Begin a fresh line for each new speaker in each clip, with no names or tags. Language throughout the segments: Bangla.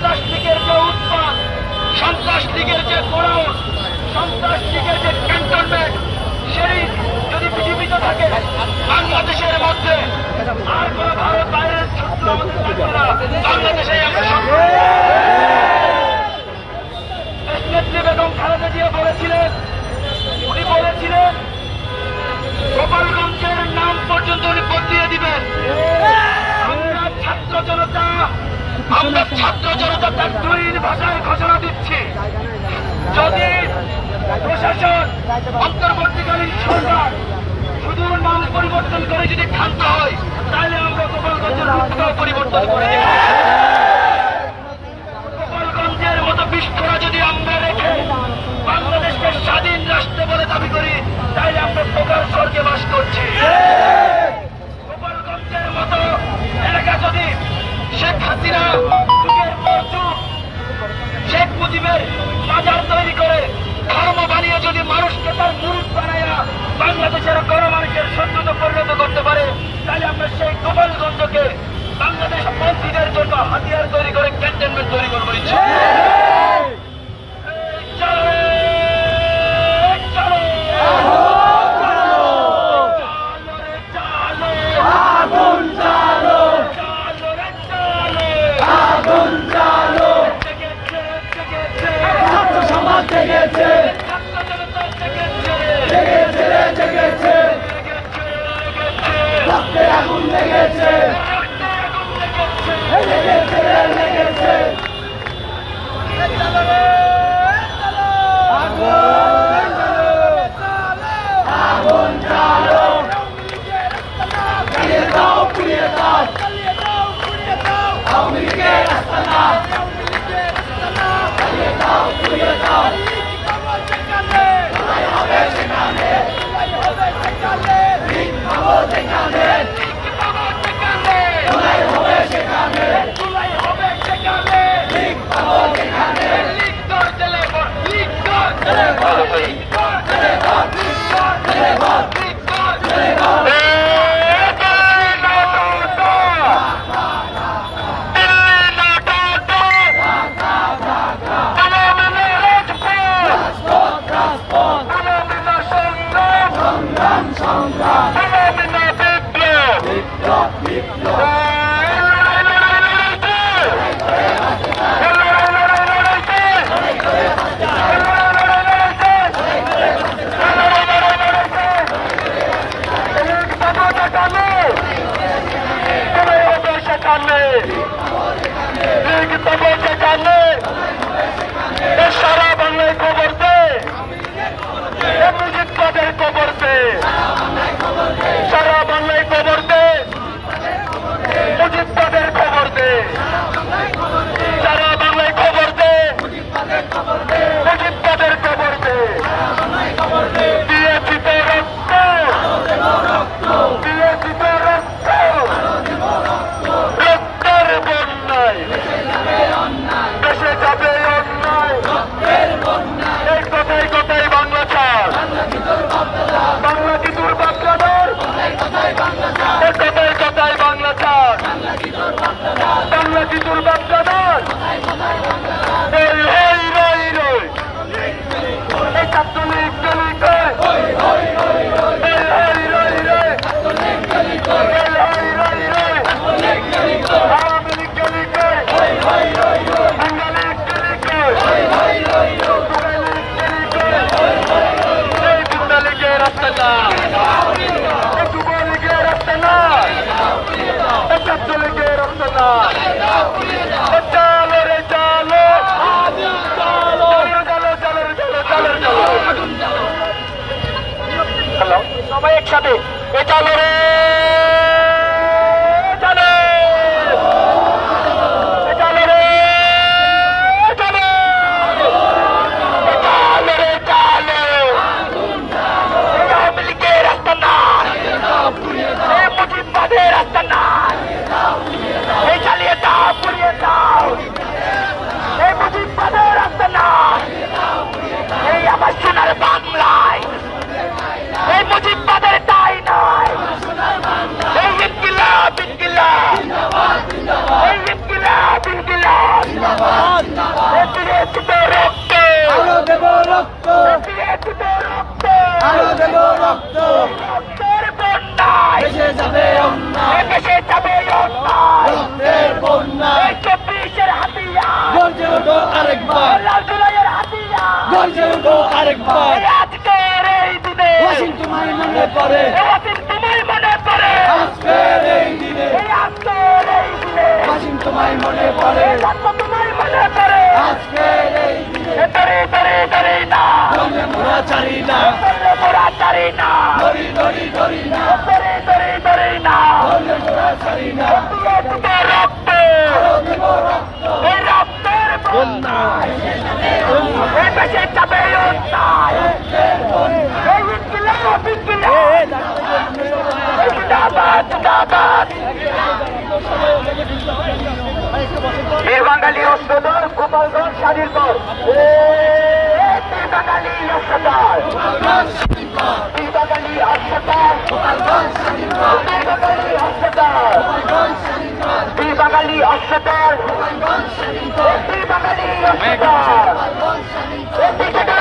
সন্ত্রাস লীগের যে উৎপাদ সন্ত্রাস লীগের যে গোড়াউন সন্ত্রাস লীগের যে ক্যান্টনমেন্ট সেই যদি পৃথিবীতে থাকে, বাংলাদেশের মধ্যে আর কোন ভারত বাইরের শত্রু আমাদের থাকবে বাংলাদেশে গোপালগঞ্জের নাম পর্যন্ত উনি বদলিয়ে দিবেন। আমরা ছাত্র জনতা আমরা ছাত্র জনতা তার দুই ভাষায় ঘোষণা দিচ্ছি। যদি প্রশাসন অন্তর্বর্তীকালীন সরকার শুধু নাম পরিবর্তন করে যদি ক্ষান্ত হয়, তাহলে আমরা গোপালগঞ্জের রূপটাও পরিবর্তন করে জেগেছে। জেগেছে জেগেছে। রক্তে আগুন লেগেছে। লেগেছে
লেগেছে কানে ঠিক
তবকে কানে
সারা বাংলায় খবর
দে। অভিজিৎ পাদের খবর
দে? সারা
বাংলায় খবর দে।
অভিজিৎ পাদের খবর
দে? সারা বাংলায়
খবর দে। অভিজিৎ
পাদের আজকের এই দিনে।
হাসিন তোমায় মনে পড়ে। হাসিন
রক্ত। বীরবাঙ্গালী অষ্টদল গোপালগঞ্জ স্বাধীন
দল বীরবাঙ্গালী অষ্টদল বীরবাঙ্গালী অষ্টদল বীরবাঙ্গালী অষ্টদল বীরবাঙ্গালী অষ্টদল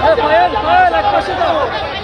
Rafael, Rafael, la
cosa